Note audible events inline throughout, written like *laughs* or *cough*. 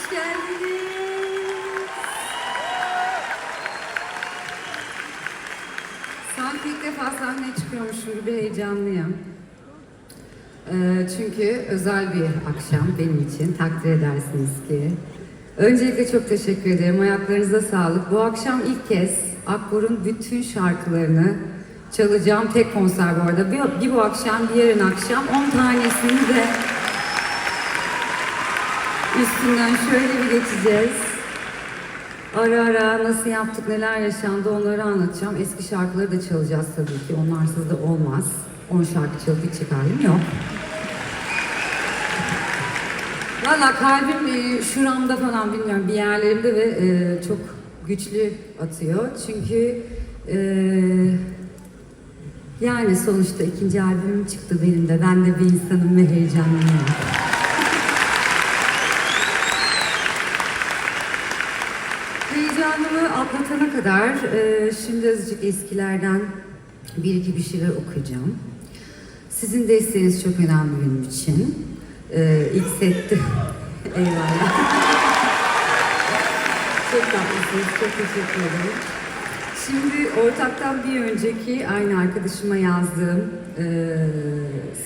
hoş geldiniz. Sanki ilk defa sahneye çıkıyormuşum gibi heyecanlıyım. Ee, çünkü özel bir akşam benim için, takdir edersiniz ki. Öncelikle çok teşekkür ederim, ayaklarınıza sağlık. Bu akşam ilk kez Akbor'un bütün şarkılarını çalacağım tek konser bu arada. Bir, bir bu akşam, yarın akşam 10 tanesini de üstünden şöyle bir geçeceğiz. Ara ara nasıl yaptık, neler yaşandı onları anlatacağım. Eski şarkıları da çalacağız tabii ki. Onlarsız da olmaz. 10 şarkı çalıp halim yok. Valla kalbim e, şuramda falan bilmiyorum bir yerlerimde ve e, çok güçlü atıyor. Çünkü e, yani sonuçta ikinci albümüm çıktı benim de. Ben de bir insanım ve heyecanlıyım. Heyecanımı atlatana kadar e, şimdi azıcık eskilerden bir iki bir şeyler okuyacağım. Sizin desteğiniz çok önemli benim için. E, ilk sette... *laughs* Eyvallah. çok tatlısınız, çok teşekkür ederim. Şimdi ortaktan bir önceki aynı arkadaşıma yazdığım, e,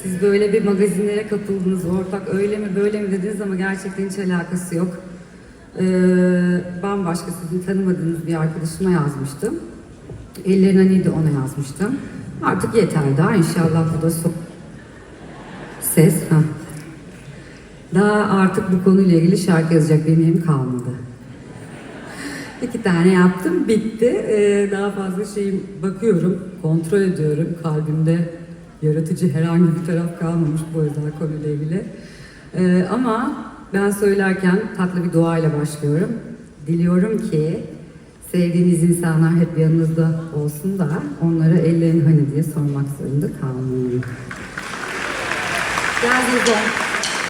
siz böyle bir magazinlere kapıldınız, ortak öyle mi böyle mi dediniz ama gerçekten hiç alakası yok. Ee, bambaşka sizin tanımadığınız bir arkadaşıma yazmıştım. Ellerin Hani de ona yazmıştım. Artık yeter daha inşallah bu da son. Ses. Ha. Daha artık bu konuyla ilgili şarkı yazacak benim kalmadı. İki tane yaptım, bitti. Ee, daha fazla şeyim bakıyorum, kontrol ediyorum. Kalbimde yaratıcı herhangi bir taraf kalmamış bu özel konuyla ilgili. Ee, ama ben söylerken tatlı bir duayla başlıyorum. Diliyorum ki sevdiğiniz insanlar hep yanınızda olsun da onlara ellerin hani diye sormak zorunda kalmayın. Geldiğinizde